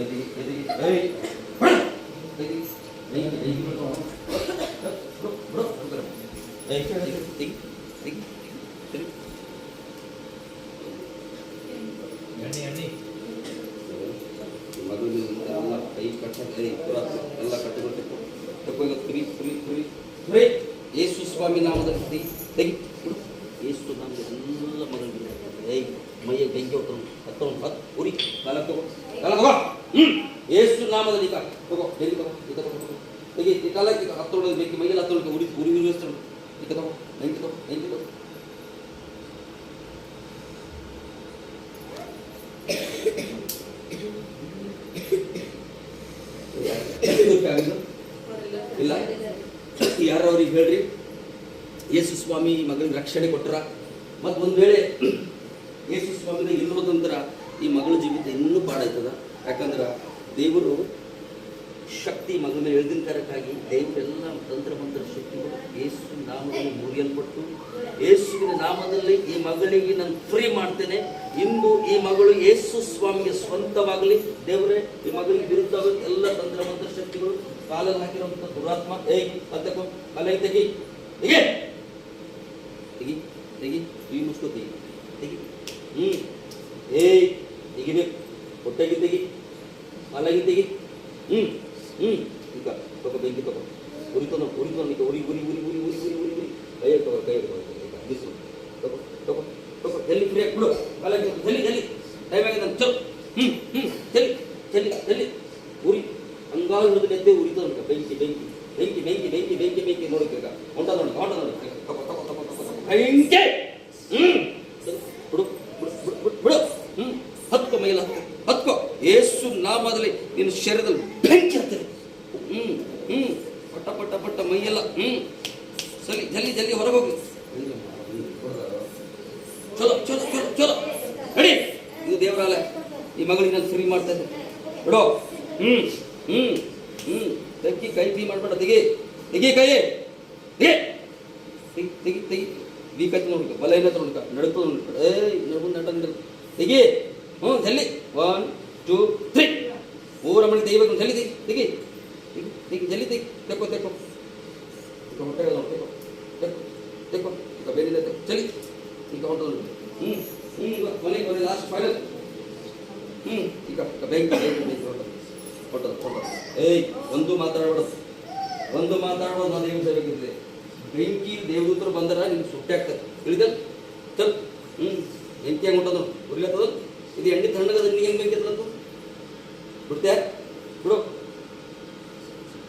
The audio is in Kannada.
ಎದಿ এদিকে এই এদিকে এই এইগুলো তো এই এই এই ಮದುವಿನಿಂದ ಎಲ್ಲ ಕೈ ಎಲ್ಲ ಕುರಿ ಕುರಿ ಕುರಿ ಕುರಿ ಸ್ವಾಮಿ ನಾಮದ ಕುರಿ ತೆಗಿ ಎಲ್ಲ ಮಗನಿಗೆ ಏಯ್, ಮೈಯ ಬೆಂಕಿ ಹೊತ್ತು ಹತ್ತು ಹತ್ತು, ಉರಿ, ನಾಲ್ಕು ತಗೋ ತಗೋ ಹ್ಮ್. ಯೇಸು ನಾಮದಲ್ಲಿ ಈಗ ತಗೋ ಬೆಂಕಿ ತಗೋ ಈಗ ತಗೋ. ತಗೋ. ತೆಗಿ ಈ ಕಾಲ ಈಗ ಹತ್ತೊಳಗೆ ಬೆಂಕಿ, ಮೈಯಲ್ಲಿ ಹತ್ತೊಳಗೆ ಉರಿ ಉರಿ ಉರಿ ಹೆಸರು ಈಗ ತಗೋ ಬೆಂಕಿ ತಗೋ ತಗೋ. ಇಲ್ಲ? ಯಾರು ಅವ್ರಿಗೆ ಹೇಳ್ರಿ? ಯೇಸು ಸ್ವಾಮಿ ಈ ಮಗಳಿಗೆ ರಕ್ಷಣೆ ಕೊಟ್ಟರ? ಮತ್ತು ಒಂದು ವೇಳೆ ಯೇಸು ಸ್ವಾಮಿನ ಇಲ್ಲೋದಂದ್ರೆ ಈ ಮಗಳ ಜೀವಿತ ಇನ್ನೂ ಪಾಡಾಯ್ತದ? ಯಾಕಂದ್ರೆ ದೇವರು ಶಕ್ತಿ ಮಗನ ಎಳ್ದಿನ ಕರಕ್ಕಾಗಿ ದೇವರೆಲ್ಲ ತಂತ್ರ ಮಂತ್ರ ಶಕ್ತಿಗಳು ಯೇಸು ನಾಮದಲ್ಲಿ ಮುರಿಯಲ್ಪಟ್ಟು, ಯೇಸುವಿನ ನಾಮದಲ್ಲಿ ಈ ಮಗಳಿಗೆ ನಾನು ಫ್ರೀ ಮಾಡ್ತೇನೆ. ಇಂದು ಈ ಮಗಳು ಯೇಸು ಸ್ವಾಮಿಗೆ ಸ್ವಂತವಾಗಲಿ. ದೇವರೇ, ಈ ಮಗಳಿಗೆ ವಿರುದ್ಧವಾಗಿ ಎಲ್ಲ ತಂತ್ರ ಮಂತ್ರ ಶಕ್ತಿಗಳು ಕಾಲಲ್ಲಿ ಹಾಕಿರುವಂಥ ದುರಾತ್ಮ. ಏಯ್ ಅಂತಕೋ ಅಲ್ಲೇ ತೆಗಿ. ಹೀಗೆ ತೆಗಿ. ತೆಗಿ. ಈ ಏಯ್. ಹೊಟ್ಟೆಗೆ ತೆಗಿ ಮಲಗಿ ತೆಗಿ. ಹ್ಞೂ ಹ್ಞೂ ಈಗ ತಗೋ ಬೆಂಕಿ ತಗೋ. ಉರಿತೋ ನೋಡಿ ಉರಿತೋ ಈಗ ಉರಿ ಉರಿ ಉರಿ ಉರಿ ಉರಿ ಉರಿ ಉರಿ ಉರಿ. ಕೈ ತಗೋ ಕೈ ತಗೋ ಈಗ ಬಿಸು. ತಗೋ ತಗೋ ತಗೋ. ಜಲ್ಲಿ ಫ್ರೀ ಬಿಡು. ಮಲಗಿ ಜಲ್ಲಿ ಜಲ್ಲಿ ಟೈಮ್ ಆಗಿದೆ ಅಂತ ಚಲ್ ಹ್ಞೂ ಹ್ಞೂ ಜಲ್ಲಿ ಜಲ್ಲಿ ಜಲ್ಲಿ ಉರಿ. ಹಂಗಾಗಿ ಹಿಡಿದು ಎದ್ದೆ ಉರಿತು ಬೆಂಕಿ ಬೆಂಕಿ. ಬೆಂಕಿ ಬೆಂಕಿ ಬೆಂಕಿ ಬೆಂಕಿ ಬೆಂಕಿ ನೋಡಿ ಈಗ ಹೊಂಟ ನೋಡಿ ಹೊಂಟ ನೋಡಿ. ತಗೋ ತಗೋ ತಗೋ ತಗೋ ತಗೋ. ಬೆಂಕಿ ಹ್ಞೂ ಬಿಡು ಬಿಡು ಬಿಡು ಬಿಡು ಬಿಡು ಹ್ಞೂ ಹತ್ಕೋ ಮೈಲ ಹತ್ಕೋ ಹತ್ಕೋ ಏಸು ನಿನ್ನ ಶರೀರದಲ್ಲಿ ಬೆಂಕಿ ಹತ್ತದೆ. ಹ್ಞೂ ಹ್ಞೂ ಪಟ್ಟ ಪಟ್ಟ ಪಟ್ಟ ಮೈಯೆಲ್ಲ ಹ್ಞೂ ಸರಿ ಜಲ್ದಿ ಜಲ್ದಿ ಹೊರಗೆ ಹೋಗಿ ಚಲೋ ಚಲೋ ಚಲೋ ಚಲೋ. ನಡಿ. ಇದು ದೇವರಾಲಯ. ಈ ಮಗಳಿಗೆ ನಾನು ಫ್ರೀ ಮಾಡ್ತಾ ಇದ್ದೆ. ಬಿಡೋ. ಹ್ಞೂ ಹ್ಞೂ ಹ್ಞೂ ತೆಗಿ ಕೈ ಫ್ರೀ ಮಾಡಬೇಡ. ತೆಗಿ. ತೆಗಿ ಕೈ. ತೆಗಿ. ತೆಗಿ ತೆಗಿ ವೀಕ್ ಆಯ್ತು ನೋಡ್ಕ ಬಲ ಏನತ್ರ ನೋಡ್ಕ ನಡ್ಕೊಂಡು ನೋಡ್ಕ ಏಯ್, ನಡ್ಕೊಂಡು ನಟ ತೆಗಿ. ಹ್ಞೂ ಜಲ್ಲಿ. ಒನ್ ಟೂ ತ್ರೀ ಮನೆ ತೆಗಿಬೇಕು ಜಲ್ದಿ ತೆಗಿ. ತೆಗಿ. ತೆಗಿ. ತೆಕ್ಕೋ ತೆಕ್ಕೋ. ಈಗ ಹೊಟ್ಟೆ ನೋಡಿ ತೆಕ್ಕೋ ತೆಕ್ಕೋ ತೆಕ್ಕೋ. ಈಗ ಬೇರೆ ಚಲಿ ಈಗ ಹೊಟ್ಟೆ ನೋಡಿ ಹ್ಞೂ ಈಗ ಕೊನೆಗೆ ಕೊನೆ ಲಾಸ್ಟ್ ಫೈನಲ್ ಹ್ಞೂ ಈಗ ಈಗ ಬೆಂಕಿ ಬೆಂಕಿ ಹೊಟ್ಟದು ಹೊಟ್ಟೆ ಹೊಟ್ಟೆ ಹೊಟ್ಟೆ. ಏಯ್, ಒಂದು ಮಾತಾಡಬೇಡ. ಒಂದು ಮಾತಾಡೋದು ನಾನು ಏನು ಸರಿಯಾಗಿರ್ತದೆ ಬೆಂಕಿ, ದೇವದೂತರು ಬಂದರ ನಿಮ್ಗೆ ಸುಟ್ಟಿ ಆಗ್ತದೆ. ತಿಳಿದಲ್ ಚಲ್. ಹ್ಞೂ ಬೆಂಕಿ ಹೆಂಗೆ ಹೊಟ್ಟದು ಉರಿಲತ್ತದ ಇದು ಎಣ್ಣೆ ತಣ್ಣಗದ ನಿನಗೆ ಹೆಂಗೆ ಬೆಂಕಿ ಬಿಡ್ತೀಯ? ಬಿಡು